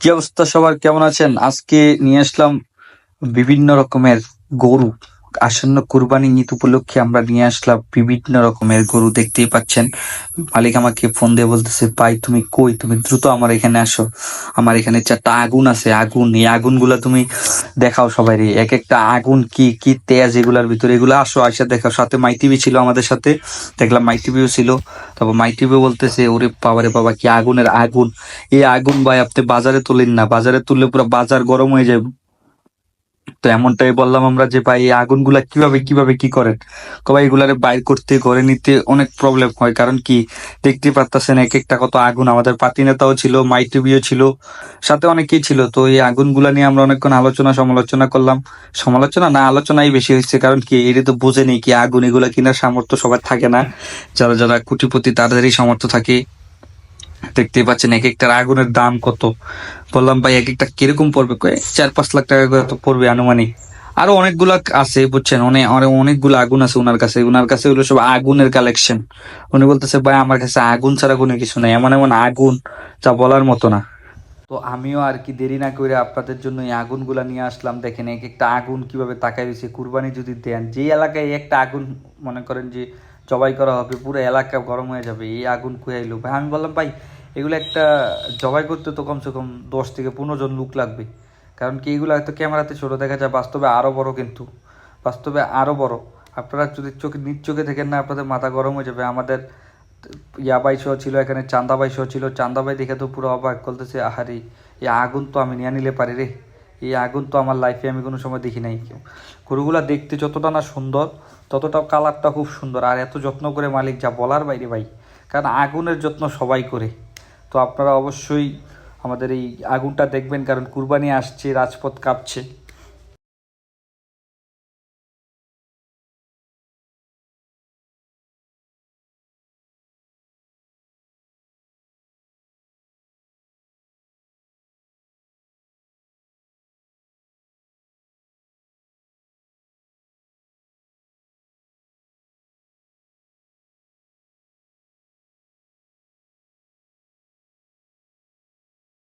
কি অবস্থা সবার? কেমন আছেন? আজকে নিয়ে আসলাম বিভিন্ন রকমের গরু। আসন্ন কুরবানি ঈদ উপলক্ষে আমরা নিয়ে আসলাম বিভিন্ন রকমের গরু, দেখতেই পাচ্ছেন। মালিক আমাকে ফোন দিয়ে বলতেছে, ভাই, তুমি কই? তুমি দ্রুত আমার এখানে আসো। আমার এখানে চারটা আগুন আছে, আগুন। এই আগুনগুলা তুমি দেখাও সবাই এক একটা আগুন, কি কি তেজ এগুলার ভিতরে। এগুলো আসো আসা দেখাও। সাথে মাইটিভি ছিল আমাদের সাথে। দেখলাম মাইটিভিও ছিল। তারপর মাইটিভি বলতেছে, ওরে বাবা রে বাবা, কি আগুনের আগুন। এই আগুন ভাই, আপনি বাজারে তোলেন না। বাজারে তুললে পুরো বাজার গরম হয়ে যাবে তো এমনটাই বললাম আমরা যে, ভাই, এই আগুনগুলা কীভাবে কীভাবে কি করেন? কবাই এগুলারে বাইর করতে ঘরে নিতে অনেক প্রবলেম হয়। কারণ কি? দেখতে পারতেছেন এক একটা কত আগুন। আমাদের পাতি নেতাও ছিল মাইটিভিও ছিল, সাথে অনেকেই ছিল। তো এই আগুনগুলা নিয়ে আমরা অনেকক্ষণ আলোচনা, সমালোচনা করলাম। সমালোচনা না, আলোচনাই বেশি হয়েছে। কারণ কি? এটা তো বোঝে নেই কি আগুন এগুলা কেনার সামর্থ্য সবার থাকে না। যারা যারা কোটিপতি, তাদেরই সামর্থ্য থাকে। দেখতেই পাচ্ছেন এক একটার আগুনের দাম কত? বললাম, ভাই এক একটা কীরকম পড়বে? চার পাঁচ লাখ টাকা করে তো পড়বে আনুমানিক। আরও অনেকগুলা আছে, বুঝছেন? অনেক অনেকগুলো আগুন আছে ওনার কাছে। ওনার কাছে হলো সব আগুনের কালেকশন উনি বলতেছে, ভাই, আমার কাছে আগুন ছাড়া কোনো কিছু নাই। এমন এমন আগুন, যা বলার মতো না। তো আমিও আর কি দেরি না করে আপনাদের জন্য এই আগুনগুলা নিয়ে আসলাম। দেখেন এক একটা আগুন কীভাবে তাকাই রয়েছে। কুরবানি যদি দেন যে এলাকায় একটা আগুন মনে করেন যে জবাই করা হবে, পুরো এলাকা গরম হয়ে যাবে, এই আগুন কুয়াইলো ভাই, আমি বললাম, ভাই এগুলো একটা জবাই করতে তো কমসে কম দশ থেকে পনেরো জন লোক লাগবে। কারণ কি এগুলো হয়তো ক্যামেরাতে ছোট, দেখা যায় বাস্তবে আরও বড় কিন্তু। বাস্তবে আরও বড়। আপনারা যদি চোখে, নিজ চোখে দেখেন না, আপনাদের মাথা গরম হয়ে যাবে। আমাদের ইয়াবাই শো ছিল, এখানে চান্দাবাই শো ছিল। চান্দাবাই দেখে তো পুরো অবাক, বলতেছে, আহারি, এই আগুন তো আমি নিয়ে নিলে পারি রে। এই আগুন তো আমার লাইফে আমি কোনো সময় দেখি নাই কেউ। গরুগুলা দেখতে যতটা না সুন্দর, ততটা কালারটা খুব সুন্দর। আর এত যত্ন করে মালিক, যা বলার বাইরে ভাই। কারণ আগুনের যত্ন সবাই করে। তো আপনারা অবশ্যই আমাদের এই আগুনটা দেখবেন কারণ কুরবানি আসছে রাজপথ কাঁপছে।